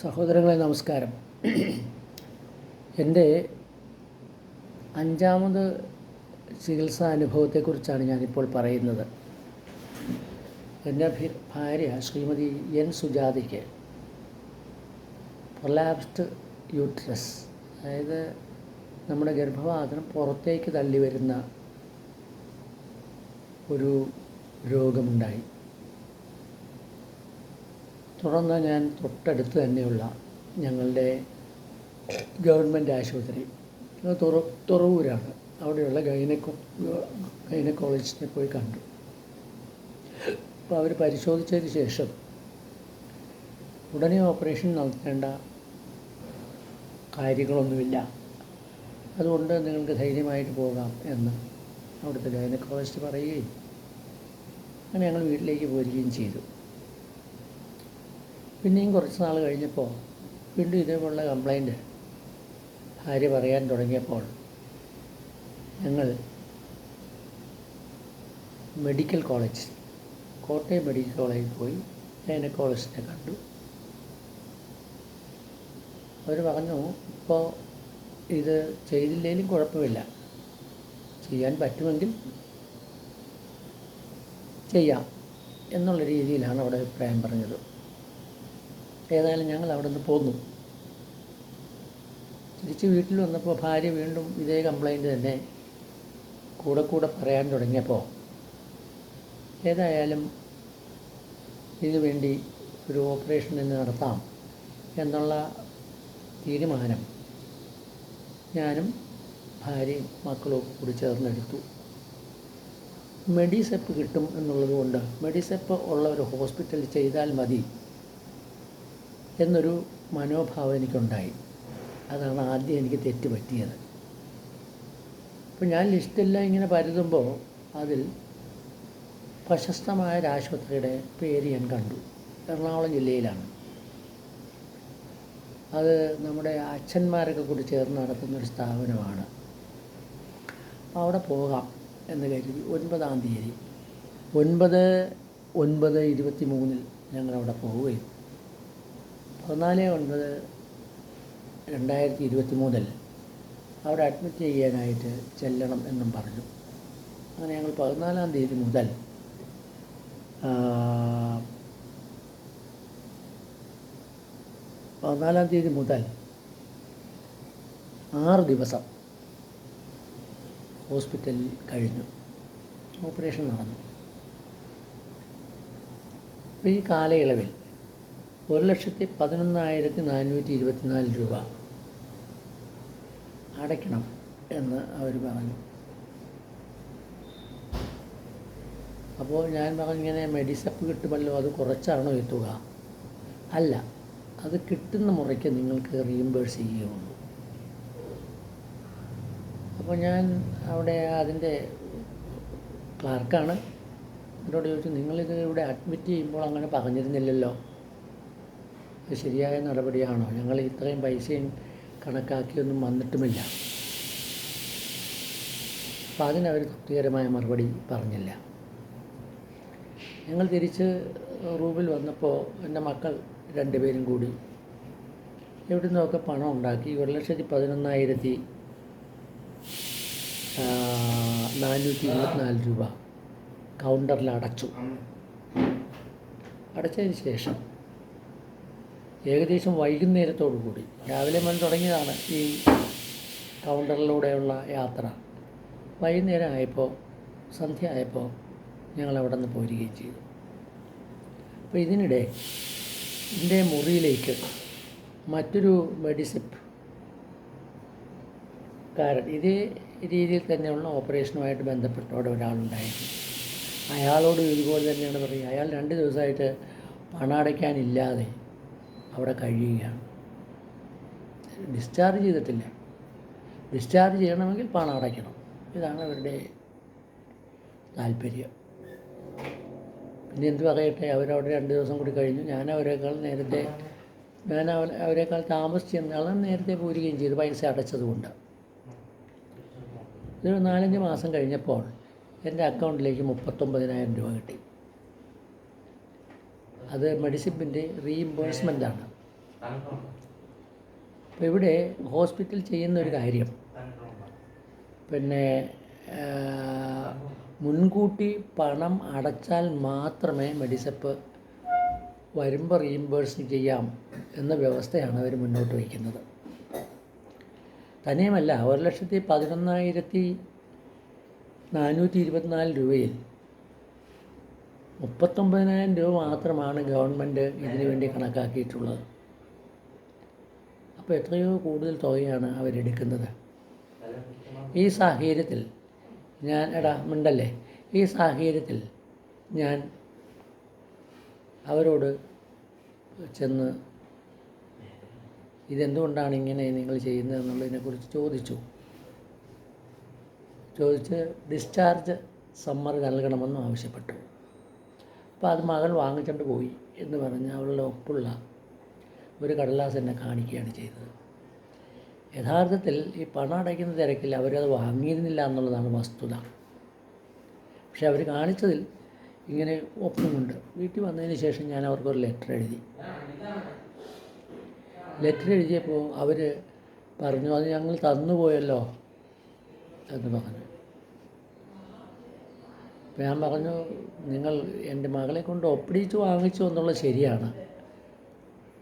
സഹോദരങ്ങളെ നമസ്കാരം. എന്റെ അഞ്ചാമത് ചികിത്സാ അനുഭവത്തെക്കുറിച്ചാണ് ഞാനിപ്പോൾ പറയുന്നത്. എന്റെ ഭാര്യ ശ്രീമതി എൻ സുജാതയ്ക്ക് പ്രൊലാപ്സ്ഡ് യൂട്രസ് അതായത് നമ്മുടെ ഗർഭപാത്രം പുറത്തേക്ക് തള്ളി വരുന്ന ഒരു രോഗമുണ്ടായി. തുടർന്ന് ഞാൻ തൊട്ടടുത്ത് തന്നെയുള്ള ഞങ്ങളുടെ ഗവൺമെന്റ് ആശുപത്രി. തുറ തുറവൂരാണ്. അവിടെയുള്ള ഗൈനക്കോ ഗൈനക്കോളജിസ്റ്റിനെ പോയി കണ്ടു. അപ്പോൾ അവർ പരിശോധിച്ചതിന് ശേഷം ഉടനെ ഓപ്പറേഷൻ നടത്തേണ്ട കാര്യങ്ങളൊന്നുമില്ല. അതുകൊണ്ട് നിങ്ങൾക്ക് ധൈര്യമായിട്ട് പോകാം എന്ന് അവിടുത്തെ ഗൈനക്കോളജിസ്റ്റ് പറയുകയും അങ്ങനെ ഞങ്ങൾ വീട്ടിലേക്ക് പോരുകയും ചെയ്തു. പിന്നെയും കുറച്ച് നാൾ കഴിഞ്ഞപ്പോൾ വീണ്ടും ഇതേപോലുള്ള കംപ്ലൈന്റ് ഭാര്യ പറയാൻ തുടങ്ങിയപ്പോൾ ഞങ്ങൾ മെഡിക്കൽ കോളേജ് കോട്ടയം മെഡിക്കൽ കോളേജിൽ പോയി ഗൈനക്കോളജിനെ കണ്ടു. അവർ പറഞ്ഞു ഇപ്പോൾ ഇത് ചെയ്തില്ലെങ്കിലും കുഴപ്പമില്ല. ചെയ്യാൻ പറ്റുമെങ്കിൽ ചെയ്യാം എന്നുള്ള രീതിയിലാണ് അവിടെ അഭിപ്രായം പറഞ്ഞത്. ഏതായാലും ഞങ്ങൾ അവിടെ നിന്ന് പോന്നു. തിരിച്ച് വീട്ടിൽ വന്നപ്പോൾ ഭാര്യ വീണ്ടും ഇതേ കംപ്ലൈന്റ് തന്നെ കൂടെ കൂടെ പറയാൻ തുടങ്ങിയപ്പോൾ ഏതായാലും ഇതിനു വേണ്ടി ഒരു ഓപ്പറേഷൻ തന്നെ നടത്താം എന്നുള്ള തീരുമാനം ഞാനും ഭാര്യയും മക്കളും കൂടി ചേർന്നെടുത്തു. മെഡിസെപ്പ് കിട്ടും എന്നുള്ളത് കൊണ്ട് മെഡിസെപ്പ് ഉള്ള ഒരു ഹോസ്പിറ്റൽ ചെയ്താൽ മതി. എന്നൊരു മനോഭാവം എനിക്കുണ്ടായി. അതാണ് ആദ്യം എനിക്ക് തെറ്റ് പറ്റിയത് അപ്പോൾ ഞാൻ ലിസ്റ്റെല്ലാം ഇങ്ങനെ പരതുമ്പോൾ അതിൽ പ്രശസ്തമായ ഒരു ആശുപത്രിയുടെ പേര് ഞാൻ കണ്ടു. എറണാകുളം ജില്ലയിലാണ്. അത് നമ്മുടെ അച്ഛന്മാരൊക്കെ കൂടി ചേർന്ന് നടത്തുന്നൊരു സ്ഥാപനമാണ്. അവിടെ പോകാം എന്ന് കരുതി ഒൻപതാം തീയതി. ഒൻപത് ഒൻപത് ഇരുപത്തി മൂന്നിൽ ഞങ്ങളവിടെ പോവുകയും പതിനാല് ഒൻപത് രണ്ടായിരത്തി ഇരുപത്തി മൂന്നിൽ അവിടെ അഡ്മിറ്റ് ചെയ്യാനായിട്ട് ചെല്ലണം എന്നും പറഞ്ഞു. അങ്ങനെ ഞങ്ങൾ പതിനാലാം തീയതി മുതൽ പതിനാലാം തീയതി മുതൽ ആറ് ദിവസം ഹോസ്പിറ്റലിൽ കഴിഞ്ഞു. ഓപ്പറേഷൻ നടന്നു. ഈ കാലയളവിൽ ഒരു ലക്ഷത്തി പതിനൊന്നായിരത്തി നാനൂറ്റി ഇരുപത്തിനാല് രൂപ അടയ്ക്കണം എന്ന് അവർ പറഞ്ഞു. അപ്പോൾ ഞാൻ പറഞ്ഞു ഇങ്ങനെ മെഡിസപ്പ് കിട്ടുമല്ലോ അത് കുറച്ചാണോ ഈ തുക? അല്ല അത് കിട്ടുന്ന മുറയ്ക്ക് നിങ്ങൾക്ക് റീഇംബേഴ്സ് ചെയ്യുകയുള്ളൂ അപ്പോൾ ഞാൻ അവിടെ അതിന്റെ ക്ലാർക്കാണ് എന്നോട് ചോദിച്ചു നിങ്ങളിത് ഇവിടെ അഡ്മിറ്റ് ചെയ്യുമ്പോൾ അങ്ങനെ പറഞ്ഞിരുന്നില്ലല്ലോ? അത് ശരിയായ നടപടിയാണോ? ഞങ്ങൾ ഇത്രയും പൈസയും കണക്കാക്കിയൊന്നും വന്നിട്ടുമില്ല. അപ്പം അതിനവർ തൃപ്തികരമായ മറുപടി പറഞ്ഞില്ല. ഞങ്ങൾ തിരിച്ച് റൂമിൽ വന്നപ്പോൾ എന്റെ മക്കൾ രണ്ടുപേരും കൂടി എവിടെ നിന്നൊക്കെ പണം ഉണ്ടാക്കി? ഒരു ലക്ഷത്തി പതിനൊന്നായിരത്തി നാനൂറ്റി ഇരുപത്തിനാല് രൂപ കൗണ്ടറിൽ അടച്ചു. അടച്ചതിന് ശേഷം ഏകദേശം വൈകുന്നേരത്തോടു കൂടി. രാവിലെ മുതൽ തുടങ്ങിയതാണ് ഈ കൗണ്ടറിലൂടെയുള്ള യാത്ര. വൈകുന്നേരം ആയപ്പോൾ സന്ധ്യ ആയപ്പോൾ ഞങ്ങൾ അവിടെ നിന്ന് പോരുകയും ചെയ്തു. അപ്പോൾ ഇതിനിടെ എന്റെ മുറിയിലേക്ക് മറ്റൊരു മെഡിസിപ്പ് കാരൻ ഇതേ രീതിയിൽ തന്നെയുള്ള ഓപ്പറേഷനുമായിട്ട് ബന്ധപ്പെട്ട അവിടെ ഒരാളുണ്ടായിരുന്നു. അയാളോട് ഇതുപോലെ തന്നെയാണ് പറയുക. അയാൾ രണ്ട് ദിവസമായിട്ട് പണം അടയ്ക്കാനില്ലാതെ അവിടെ കഴിയുകയാണ്. ഡിസ്ചാർജ് ചെയ്തിട്ടില്ല. ഡിസ്ചാർജ് ചെയ്യണമെങ്കിൽ പണം അടയ്ക്കണം. ഇതാണ് അവരുടെ താല്പര്യം. പിന്നെ എന്ത് പറയട്ടെ അവരവിടെ രണ്ട് ദിവസം കൂടി കഴിഞ്ഞു. ഞാൻ അവരെക്കാൾ നേരത്തെ ഞാൻ അവ- അവരെക്കാൾ താമസിച്ച് ചെന്നാലും നേരത്തെ പോരുകയും ചെയ്തു പൈസ അടച്ചതുകൊണ്ട്. ഇതൊരു നാലഞ്ച് മാസം കഴിഞ്ഞപ്പോൾ എന്റെ അക്കൗണ്ടിലേക്ക് മുപ്പത്തൊമ്പതിനായിരം രൂപ കിട്ടി. അത് മെഡിസിപ്പിന്റെ റീഇംബേഴ്സ്മെന്റ് ആണ്. അപ്പോൾ ഇവിടെ ഹോസ്പിറ്റൽ ചെയ്യുന്ന ഒരു കാര്യം. പിന്നെ മുൻകൂട്ടി പണം അടച്ചാൽ മാത്രമേ മെഡിസപ്പ് വരുമ്പോൾ റീഇംബേഴ്സ് ചെയ്യാം എന്ന വ്യവസ്ഥയാണ് അവർ മുന്നോട്ട് വയ്ക്കുന്നത്. തന്നെയുമല്ല ഒരു ലക്ഷത്തി പതിനൊന്നായിരത്തി നാനൂറ്റി ഇരുപത്തിനാല് രൂപയിൽ മുപ്പത്തൊമ്പതിനായിരം രൂപ മാത്രമാണ് ഗവൺമെന്റ് ഇതിനു വേണ്ടി കണക്കാക്കിയിട്ടുള്ളത്. അപ്പോൾ എത്രയോ കൂടുതൽ തുകയാണ് അവരെടുക്കുന്നത് ഈ സാഹചര്യത്തിൽ ഞാൻ എടാ മിണ്ടല്ലേ? ഈ സാഹചര്യത്തിൽ ഞാൻ അവരോട് ചെന്ന് ഇതെന്തുകൊണ്ടാണ് ഇങ്ങനെ നിങ്ങൾ ചെയ്യുന്നത് എന്നുള്ളതിനെക്കുറിച്ച് ചോദിച്ചു. ചോദിച്ച് ഡിസ്ചാർജ് സമ്മർ നൽകണമെന്നും ആവശ്യപ്പെട്ടു. അപ്പോൾ അത് മകൾ വാങ്ങിച്ചുകൊണ്ട് പോയി എന്ന് പറഞ്ഞ് അവളുടെ ഒപ്പുള്ള ഒരു കടലാസ് എന്നെ കാണിക്കുകയാണ് ചെയ്തത്. യഥാർത്ഥത്തിൽ ഈ പണം അടയ്ക്കുന്ന തിരക്കിൽ അവരത് വാങ്ങിയിരുന്നില്ല എന്നുള്ളതാണ് വസ്തുത. പക്ഷെ അവർ കാണിച്ചതിൽ ഇങ്ങനെ ഒപ്പുന്നുണ്ട് വീട്ടിൽ വന്നതിന് ശേഷം ഞാൻ അവർക്കൊരു ലെറ്റർ എഴുതി. ലെറ്റർ എഴുതിയപ്പോൾ അവർ പറഞ്ഞു അത് ഞങ്ങൾ തന്നുപോയല്ലോ എന്ന് പറഞ്ഞു. അപ്പം ഞാൻ പറഞ്ഞു നിങ്ങൾ എന്റെ മകളെ കൊണ്ട് ഒപ്പിടിച്ച് വാങ്ങിച്ചു എന്നുള്ളത് ശരിയാണ്.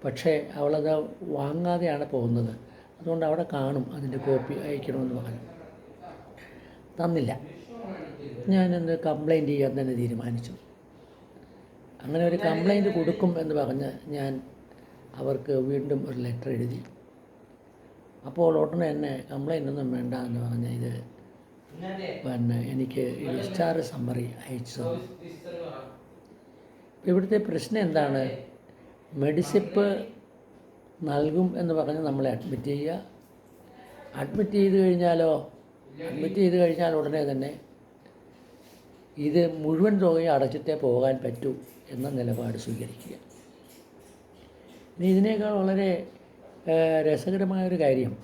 പക്ഷേ അവളത് വാങ്ങാതെയാണ് പോകുന്നത്. അതുകൊണ്ട് അവിടെ കാണും അതിന്റെ കോപ്പി അയക്കണമെന്ന് പറഞ്ഞു. തന്നില്ല. ഞാനൊന്ന് കംപ്ലൈന്റ് ചെയ്യാൻ തന്നെ തീരുമാനിച്ചു. അങ്ങനെ ഒരു കംപ്ലൈന്റ് കൊടുക്കും എന്ന് പറഞ്ഞ് ഞാൻ അവർക്ക് വീണ്ടും ഒരു ലെറ്റർ എഴുതി. അപ്പോൾ ഉടനെ എന്നെ കംപ്ലൈന്റ് ഒന്നും വേണ്ട എന്ന് പറഞ്ഞ് ഇത് പിന്നെ എനിക്ക് ഡിസ്ചാർജ് സമ്മറി അയച്ചു തന്നു. ഇവിടുത്തെ പ്രശ്നം എന്താണ്? മെഡിസിപ്പ് നൽകും എന്ന് പറഞ്ഞ് നമ്മളെ അഡ്മിറ്റ് ചെയ്യുക. അഡ്മിറ്റ് ചെയ്ത് കഴിഞ്ഞാലോ? അഡ്മിറ്റ് ചെയ്ത് കഴിഞ്ഞാൽ ഉടനെ തന്നെ ഇത് മുഴുവൻ തുകയും അടച്ചിട്ടേ പോകാൻ പറ്റൂ എന്ന നിലപാട് സ്വീകരിക്കുക. ഇനി ഇതിനേക്കാൾ വളരെ രസകരമായ രസകരമായൊരു കാര്യം.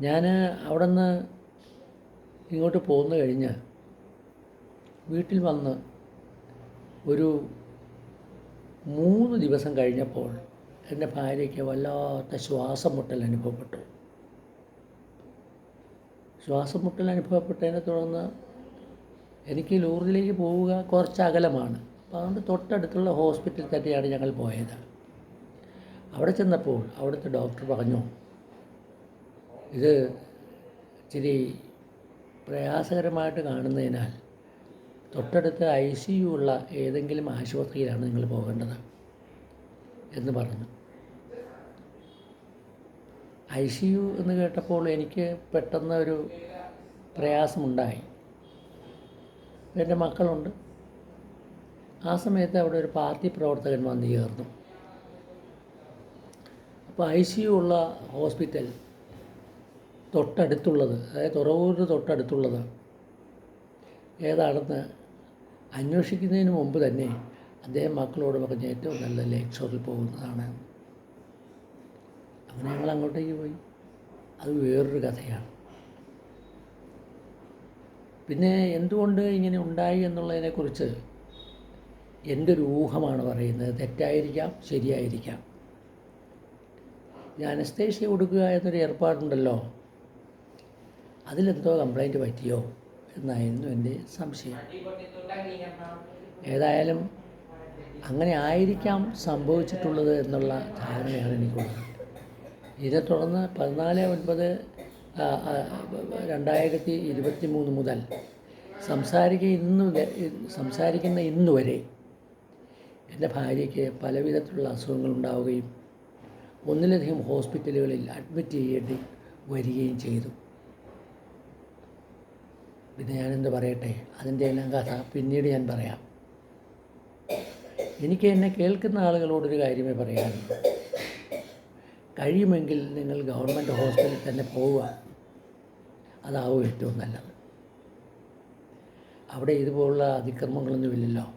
ഞാൻ അവിടെ നിന്ന് ഇങ്ങോട്ട് പോന്നു കഴിഞ്ഞ് വീട്ടിൽ വന്ന് ഒരു മൂന്ന് ദിവസം കഴിഞ്ഞപ്പോൾ എന്റെ ഭാര്യയ്ക്ക് വല്ലാത്ത ശ്വാസം മുട്ടൽ അനുഭവപ്പെട്ടു. ശ്വാസം മുട്ടൽ അനുഭവപ്പെട്ടതിനെ തുടർന്ന് എനിക്ക് ലൂറിലേക്ക് പോവുക കുറച്ച് അകലമാണ്. അപ്പോൾ അതുകൊണ്ട് തൊട്ടടുത്തുള്ള ഹോസ്പിറ്റലിൽ തന്നെയാണ് ഞങ്ങൾ പോയത്. അവിടെ ചെന്നപ്പോൾ അവിടുത്തെ ഡോക്ടർ പറഞ്ഞു ഇത് ഇച്ചിരി പ്രയാസകരമായിട്ട് കാണുന്നതിനാൽ തൊട്ടടുത്ത് ഐ സി യു ഉള്ള ഏതെങ്കിലും ആശുപത്രിയിലാണ് നിങ്ങൾ പോകേണ്ടത് എന്ന് പറഞ്ഞു. ഐ സി യു എന്ന് കേട്ടപ്പോൾ എനിക്ക് പെട്ടെന്ന് ഒരു പ്രയാസമുണ്ടായി. എന്റെ മക്കളുണ്ട്. ആ സമയത്ത് അവിടെ ഒരു പാർട്ടി പ്രവർത്തകൻ വന്നു ചേർന്നു. അപ്പോൾ ഐ സി യു ഉള്ള ഹോസ്പിറ്റൽ തൊട്ടടുത്തുള്ളത് അതായത് തുറവൂരിന് തൊട്ടടുത്തുള്ളത് ഏതാണെന്ന് അന്വേഷിക്കുന്നതിന് മുമ്പ് തന്നെ അദ്ദേഹം മക്കളോട് പറഞ്ഞ ഏറ്റവും നല്ല ലേക്ക് ഷോറിൽ പോകുന്നതാണ്. അങ്ങനെ ഞങ്ങൾ അങ്ങോട്ടേക്ക് പോയി. അത് വേറൊരു കഥയാണ്. പിന്നെ എന്തുകൊണ്ട് ഇങ്ങനെ ഉണ്ടായി എന്നുള്ളതിനെക്കുറിച്ച് എന്റെ ഒരു ഊഹമാണ് പറയുന്നത്? തെറ്റായിരിക്കാം ശരിയായിരിക്കാം. ഞാൻ അനസ്തേഷ്യ കൊടുക്കുക എന്നൊരു ഏർപ്പാടുണ്ടല്ലോ. അതിലെന്തോ കംപ്ലൈന്റ് പറ്റിയോ? എന്നായിരുന്നു എന്റെ സംശയം. ഏതായാലും അങ്ങനെ ആയിരിക്കാം സംഭവിച്ചിട്ടുള്ളത് എന്നുള്ള ധാരണയാണ് എനിക്കുള്ളത്. ഇതേ തുടർന്ന് പതിനാല് ഒൻപത് രണ്ടായിരത്തി ഇരുപത്തി മൂന്ന് മുതൽ സംസാരിക്കുക ഇന്ന് സംസാരിക്കുന്ന ഇന്ന് വരെ എന്റെ ഭാര്യയ്ക്ക് പലവിധത്തിലുള്ള അസുഖങ്ങൾ ഉണ്ടാവുകയും ഒന്നിലധികം ഹോസ്പിറ്റലുകളിൽ അഡ്മിറ്റ് ചെയ്യേണ്ടി വരികയും ചെയ്തു. പിന്നെ ഞാനെന്ത് പറയട്ടെ? അതിന്റെ എല്ലാം കഥ പിന്നീട് ഞാൻ പറയാം. എനിക്ക് എന്നെ കേൾക്കുന്ന ആളുകളോടൊരു കാര്യമേ പറയാനുള്ളൂ. കഴിയുമെങ്കിൽ നിങ്ങൾ ഗവൺമെന്റ് ഹോസ്പിറ്റലിൽ തന്നെ പോവുക. അതാവും ഏറ്റവും നല്ലത്. അവിടെ ഇതുപോലുള്ള അതിക്രമങ്ങളൊന്നുമില്ലല്ലോ.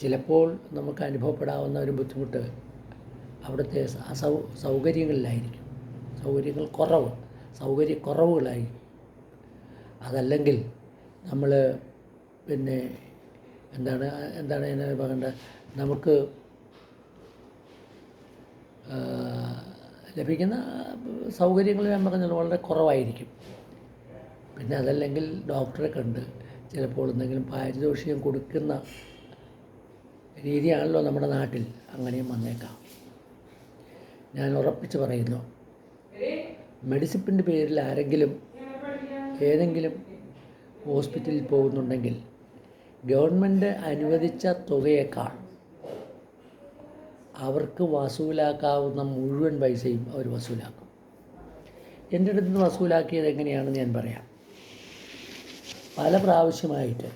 ചിലപ്പോൾ നമുക്ക് അനുഭവപ്പെടാവുന്ന ഒരു ബുദ്ധിമുട്ട് അവിടുത്തെ അസൗ സൗകര്യങ്ങളിലായിരിക്കും. സൗകര്യങ്ങൾ കുറവ്. സൗകര്യക്കുറവുകളായിരിക്കും അതല്ലെങ്കിൽ നമ്മൾ പിന്നെ എന്താണ് എന്താണ് അതിനെ പറയേണ്ടത് നമുക്ക് ലഭിക്കുന്ന സൗകര്യങ്ങൾ ഞാൻ പറഞ്ഞത് വളരെ കുറവായിരിക്കും. പിന്നെ അതല്ലെങ്കിൽ ഡോക്ടറെ കണ്ട് ചിലപ്പോൾ എന്തെങ്കിലും പാരിതോഷികം കൊടുക്കുന്ന രീതിയാണല്ലോ നമ്മുടെ നാട്ടിൽ അങ്ങനെയും വന്നേക്കാം. ഞാൻ ഉറപ്പിച്ച് പറയുന്നു മെഡിസിപ്പിന്റെ പേരിൽ ആരെങ്കിലും ഏതെങ്കിലും ഹോസ്പിറ്റലിൽ പോകുന്നുണ്ടെങ്കിൽ ഗവൺമെന്റ് അനുവദിച്ച തുകയേക്കാൾ അവർക്ക് വസൂലാക്കാവുന്ന മുഴുവൻ പൈസയും അവർ വസൂലാക്കും. എന്റെ അടുത്ത് നിന്ന് വസൂലാക്കിയത് എങ്ങനെയാണെന്ന് ഞാൻ പറയാം. പല പ്രാവശ്യമായിട്ട്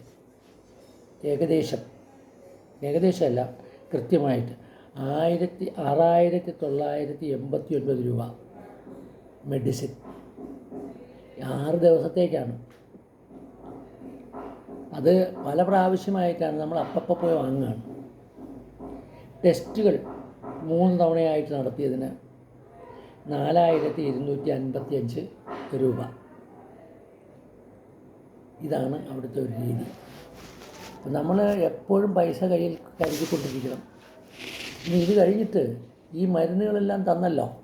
ഏകദേശം ഏകദേശമല്ല കൃത്യമായിട്ട് ആയിരത്തി ആറായിരത്തി തൊള്ളായിരത്തി എൺപത്തി ഒൻപത് രൂപ മെഡിസിൻ ആറ് ദിവസത്തേക്കാണ്. അത് പല പ്രാവശ്യമായിട്ടാണ് നമ്മൾ അപ്പപ്പോൾ പോയി വാങ്ങുകയാണ് ടെസ്റ്റുകൾ മൂന്ന് തവണയായിട്ട് നടത്തിയതിന് നാലായിരത്തി ഇരുന്നൂറ്റി അൻപത്തി അഞ്ച് രൂപ. ഇതാണ് അവിടുത്തെ ഒരു രീതി. നമ്മൾ എപ്പോഴും പൈസ കയ്യിൽ കരുതിക്കൊണ്ടിരിക്കണം. ഇനി ഇത് കഴിഞ്ഞിട്ട് ഈ മരുന്നുകളെല്ലാം തന്നല്ലോ.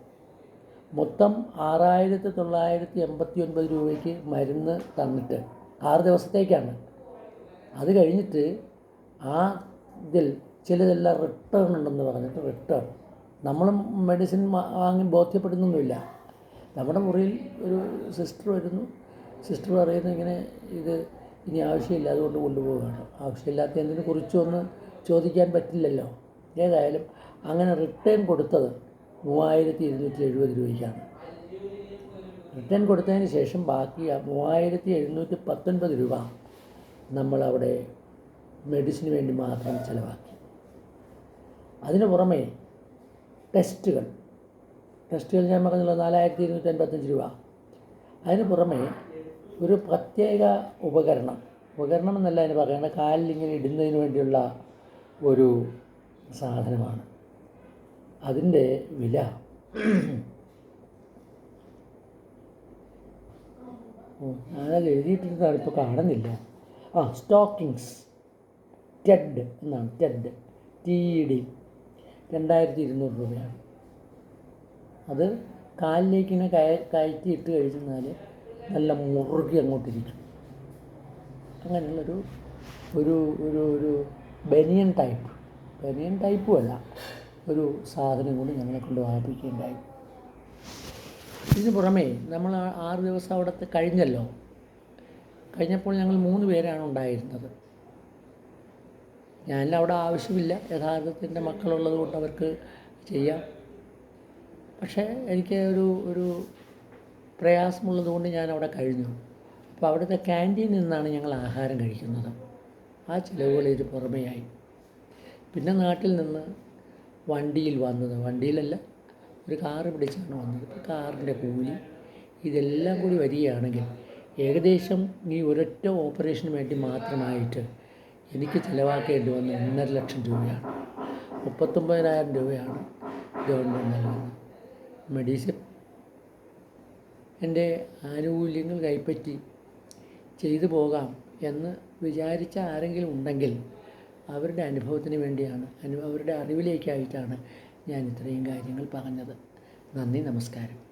മൊത്തം ആറായിരത്തി തൊള്ളായിരത്തി എൺപത്തി ഒൻപത് രൂപയ്ക്ക് മരുന്ന് തന്നിട്ട് ആറ് ദിവസത്തേക്കാണ്. അത് കഴിഞ്ഞിട്ട് ആ ഇതിൽ ചിലതെല്ലാം റിട്ടേൺ ഉണ്ടെന്ന് പറഞ്ഞിട്ട് റിട്ടേൺ നമ്മൾ മെഡിസിൻ വാങ്ങി ബോധ്യപ്പെടുന്നൊന്നുമില്ല. നമ്മുടെ മുറിയിൽ ഒരു സിസ്റ്റർ വരുന്നു. സിസ്റ്റർ പറയുന്നു ഇങ്ങനെ ഇത് ഇനി ആവശ്യമില്ല അതുകൊണ്ട് കൊണ്ടുപോവുകയാണ്. ആവശ്യമില്ലാത്ത എന്തിനെ കുറിച്ചൊന്ന് ചോദിക്കാൻ പറ്റില്ലല്ലോ. ഏതായാലും അങ്ങനെ റിട്ടേൺ കൊടുത്തത് മൂവായിരത്തി ഇരുന്നൂറ്റി എഴുപത് രൂപയ്ക്കാണ്. റിട്ടേൺ കൊടുത്തതിന് ശേഷം ബാക്കി മൂവായിരത്തി എഴുന്നൂറ്റി പത്തൊൻപത് രൂപ നമ്മളവിടെ മെഡിസിന് വേണ്ടി മാത്രം ചിലവാക്കി. അതിന് പുറമേ ടെസ്റ്റുകൾ. ടെസ്റ്റുകൾ ഞാൻ പറഞ്ഞല്ലോ നാലായിരത്തി ഇരുന്നൂറ്റി അൻപത്തഞ്ച് രൂപ. അതിന് പുറമേ ഒരു പ്രത്യേക ഉപകരണം. ഉപകരണം എന്നല്ല അതിന് പറയുന്നത്. കാലിൽ ഇങ്ങനെ ഇടുന്നതിന് വേണ്ടിയുള്ള ഒരു സാധനമാണ്. അതിന്റെ വില ഞാനത് എഴുതിയിട്ടിരുന്നാണ് ഇപ്പോൾ കാണുന്നില്ല. ആ സ്റ്റോക്കിങ്സ്. ടെഡ് എന്നാണ് ടെഡ്. T E D. രണ്ടായിരത്തി ഇരുന്നൂറ് രൂപയാണ്. അത് കാലിലേക്ക് ഇങ്ങനെ കയ കയറ്റി ഇട്ട് കഴിഞ്ഞാൽ നല്ല മുറുകി അങ്ങോട്ടിരിക്കും. അങ്ങനെയുള്ളൊരു ഒരു ഒരു ഒരു ബനിയൻ ടൈപ്പ്. ബനിയൻ ടൈപ്പും അല്ല. ഒരു സാധനം കൂടി ഞങ്ങളെ കൊണ്ട് വാങ്ങിപ്പിക്കുകയുണ്ടായി. ഇതിന് പുറമേ നമ്മൾ ആറ് ദിവസം അവിടുത്തെ കഴിഞ്ഞല്ലോ. കഴിഞ്ഞപ്പോൾ ഞങ്ങൾ മൂന്ന് പേരാണ് ഉണ്ടായിരുന്നത്. ഞാൻ അവിടെ ആവശ്യമില്ല. യഥാർത്ഥത്തിൽ എന്റെ മക്കളുള്ളത് കൊണ്ട് അവർക്ക് ചെയ്യാം. പക്ഷേ എനിക്ക് ഒരു ഒരു പ്രയാസമുള്ളത് കൊണ്ട് ഞാൻ അവിടെ കഴിഞ്ഞു. അപ്പോൾ അവിടുത്തെ ക്യാന്റീനിൽ നിന്നാണ് ഞങ്ങൾ ആഹാരം കഴിക്കുന്നത്. ആ ചിലവുകൾ ഇത് പുറമെയായി. പിന്നെ നാട്ടിൽ നിന്ന് വണ്ടിയിൽ വന്നത്. വണ്ടിയിലല്ല ഒരു കാറ് പിടിച്ചാണ് വന്നത്. ഇപ്പോൾ കാറിന്റെ കൂലി ഇതെല്ലാം കൂടി വരികയാണെങ്കിൽ ഏകദേശം ഈ ഒരൊറ്റ ഓപ്പറേഷന് വേണ്ടി മാത്രമായിട്ട് എനിക്ക് ചിലവാക്കേണ്ടി വന്ന ഒന്നര ലക്ഷം രൂപയാണ്. മുപ്പത്തൊമ്പതിനായിരം രൂപയാണ് ഗവൺമെന്റ് നൽകുന്നത്. മെഡിസിൻ എന്റെ ആനുകൂല്യങ്ങൾ കൈപ്പറ്റി ചെയ്തു പോകാം എന്ന് വിചാരിച്ച ആരെങ്കിലും ഉണ്ടെങ്കിൽ അവരുടെ അനുഭവത്തിന് വേണ്ടിയാണ് അവരുടെ അറിവിലേക്കായിട്ടാണ് ഞാൻ ഇത്രയും കാര്യങ്ങൾ പറഞ്ഞത്. നന്ദി നമസ്കാരം.